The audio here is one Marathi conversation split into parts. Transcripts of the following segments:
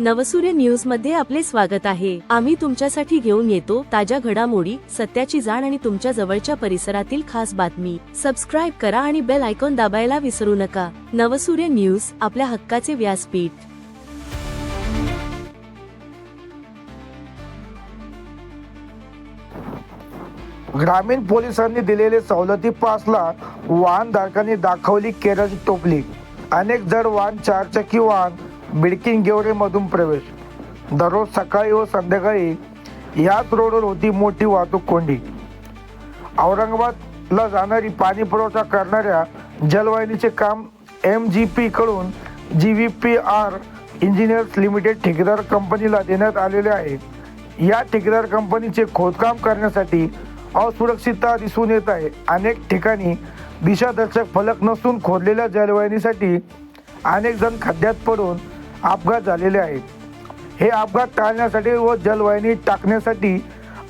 नवसूर्य न्यूजमध्ये आपले स्वागत आहे. आम्ही तुमच्यासाठी घेऊन येतो ताज्या घडामोडी सत्याची जाण आणि तुमच्या जवळच्या परिसरातील खास बातमी. सबस्क्राईब करा आणि बेल आयकॉन दाबायला विसरू नका. नवसूर्य न्यूज आपल्या हक्काचे व्यासपीठ. ग्रामीण पोलिसांनी दिलेले सवलती पासला वाहनधारकांनी दाखवली केरळ टोपली. अनेक जड वाहन चारचाकी वाहन बिडकिन गेवरेमधून प्रवेश. दररोज सकाळी व संध्याकाळी याच रोडवर होती मोठी वाहतूक कोंडी. औरंगाबादला जाणारी पाणी पुरवठा करणाऱ्या जलवाहिनीचे काम M G पीकडून G V P R engineers limited ठेकेदार कंपनीला देण्यात आलेले आहे. या ठेकेदार कंपनीचे खोदकाम करण्यासाठी असुरक्षितता दिसून येत आहे. अनेक ठिकाणी दिशादर्शक फलक नसून खोदलेल्या जलवाहिनीसाठी अनेक जण खड्ड्यात पडून अपघात झालेले आहेत. हे अपघात टाळण्यासाठी व जलवाहिनी टाकण्यासाठी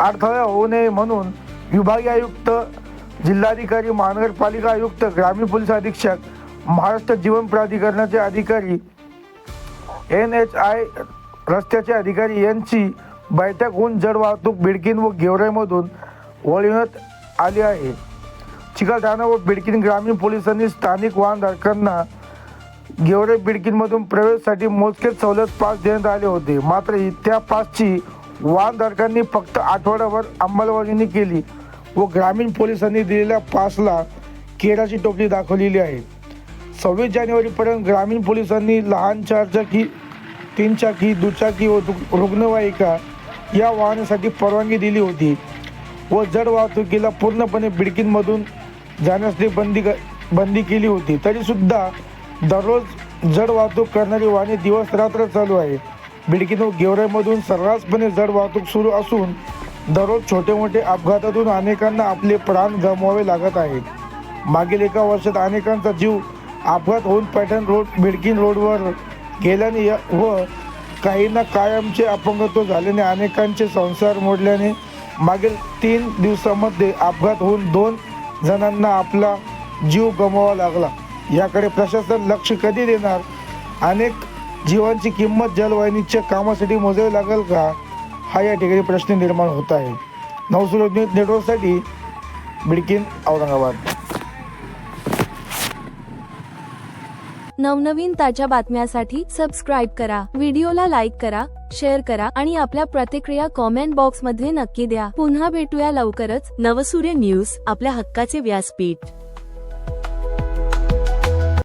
अडथळा होऊ नये म्हणून विभागीय आयुक्त जिल्हाधिकारी महानगरपालिका आयुक्त ग्रामीण पोलीस अधीक्षक महाराष्ट्र जीवन प्राधिकरणाचे अधिकारी एन एच आय रस्त्याचे अधिकारी यांची बैठक होऊन जड वाहतूक बिडकीन व गेवराईमधून वळविण्यात आली आहे. चिकलठाणा व बिडकीन ग्रामीण पोलिसांनी स्थानिक वाहनधारकांना गेवरे बिडकीनमधून प्रवेशसाठी मोजकेच सवलत पास देण्यात आले होते. मात्र त्या पासची वाहनधारकांनी फक्त आठवड्याभर अंमलबजावणी केली व ग्रामीण पोलिसांनी दिलेल्या पासला केराची टोपली दाखवलेली आहे. सव्वीस जानेवारीपर्यंत ग्रामीण पोलिसांनी लहान चारचाकी तीनचाकी दुचाकी व रुग्णवाहिका या वाहनासाठी परवानगी दिली होती व जड वाहतुकीला पूर्णपणे बिडकींमधून जाण्यासाठी बंदी बंदी केली होती. तरीसुद्धा दररोज जड वाहतूक करणारी वाहने दिवस रात्र चालू आहे. बिडकीन गेवराईमधून सर्रासपणे जड वाहतूक सुरू असून दररोज छोटे मोठे अपघातातून अनेकांना आपले प्राण गमवावे लागत आहेत मागील एका वर्षात अनेकांचा जीव अपघात होऊन पॅटर्न रोड बिडकीन रोडवर गेल्याने व काहींना कायमचे अपंगत्व झाल्याने अनेकांचे संसार मोडल्याने मागील तीन दिवसामध्ये अपघात होऊन दोन जणांना आपला जीव गमवावा लागला. याकडे प्रशासन लक्ष कधी देणार? अनेक जीवांची किंमत जलवाहिनीच्या कामासाठी मोजावी लागेल का? हा या ठिकाणी प्रश्न निर्माण होत आहे. नवसुर नेटवर्कसाठी बिडकीन औरंगाबाद. नवनवीन ताज्या बातम्यासाठी सबस्क्राईब करा व्हिडिओला लाईक करा शेअर करा आणि आपल्या प्रतिक्रिया कॉमेंट बॉक्समध्ये नक्की द्या. पुन्हा भेटूया लवकरच नवसूर्य न्यूज आपल्या हक्काचे व्यासपीठ.